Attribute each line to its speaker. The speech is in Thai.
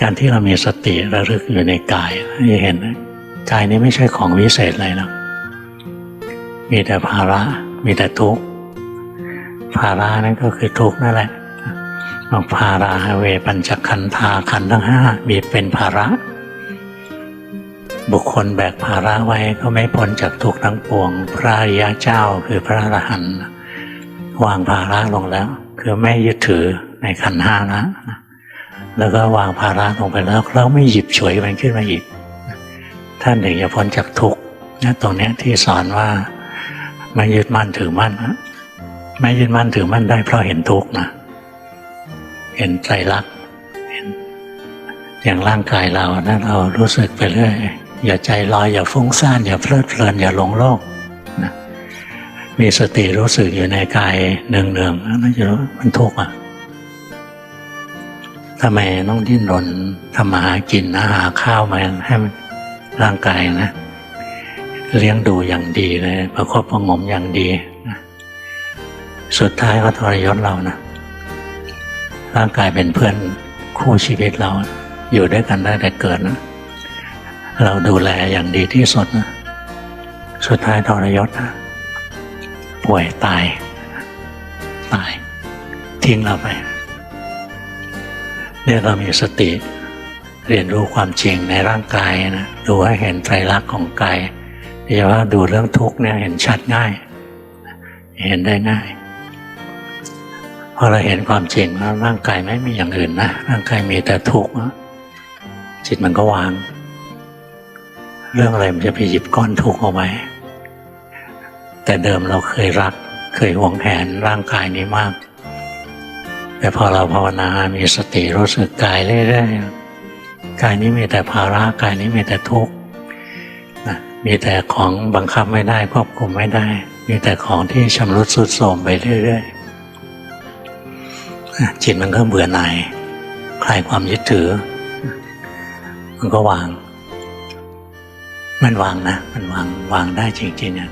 Speaker 1: การที่เรามีสติระลึกอยู่ในกายจะเห็นกายนี้ไม่ใช่ของวิเศษอะไรหรอกมีแต่ภาระ มีแต่ทุกข์ภาระนั่นก็คือทุกข์นั่นแหละบอกภาราเวปัญจขันธาขันทั้งห้ามีเป็นภาระ บุคคลแบกภาระไว้ก็ไม่พ้นจากทุกข์ทั้งปวง พระริยเจ้าคือพระอรหันต์วางภาระลงแล้ว คือไม่ยึดถือในขันห้าละ แล้วก็วางภาระลงไปแล้วแล้วไม่หยิบฉวยมันขึ้นมาอีก ท่านถึงจะพ้นจากทุกข์นะตรงนี้ที่สอนว่าไม่ยึดมั่นถือมั่นนะไม่ยึดมั่นถือมั่นได้เพราะเห็นทุกข์นะเห็นใจรักเห็นอย่างร่างกายเรานะเรารู้สึกไปเรื่อยอย่าใจลอยอย่าฟุ้งซ่านอย่าเพลิดเพลินอย่าหลงโลกนะมีสติรู้สึกอยู่ในกายเนืองๆแล้วจะรู้มันทุกข์อะ ทำไมต้องดิ้นรนทำมาหากินนะหาข้าวมาให้ร่างกายนะ เลี้ยงดูอย่างดีเลยประคบประงมอย่างดีนะสุดท้ายก็ทรยศเรานะร่างกายเป็นเพื่อนคู่ชีวิตเรา อยู่ด้วยกันได้แต่เกิดนะเราดูแลอย่างดีที่สุดนะสุดท้ายทรยศนะป่วยตาย ตาย ทิ้งเราไป เนี่ยเรามีสติเรียนรู้ความจริงในร่างกายนะดูให้เห็นไตรลักษณ์ของกายโดยเฉพาะดูเรื่องทุกข์เนี่ยเห็นชัดง่าย เห็นได้ง่ายพอเราเห็นความจริงแล้วร่างกายไม่มีอย่างอื่นนะร่างกายมีแต่ทุกข์จิตมันก็วาง เรื่องอะไรมันจะไปหยิบก้อนทุกข์เอาไว้แต่เดิมเราเคยรัก เคยหวงแหนร่างกายนี้มาก แต่พอเราภาวนา มีสติรู้สึกกายเรื่อยๆ กายนี้มีแต่ภาระ กายนี้มีแต่ทุกข์นะมีแต่ของบังคับไม่ได้ควบคุมไม่ได้ มีแต่ของที่ชำรุดทรุดโทรมไปเรื่อยๆ จิตมันก็เบื่อหน่าย คลายความยึดถือ มันก็วาง มันวางนะ มันวาง วางได้จริงๆอะ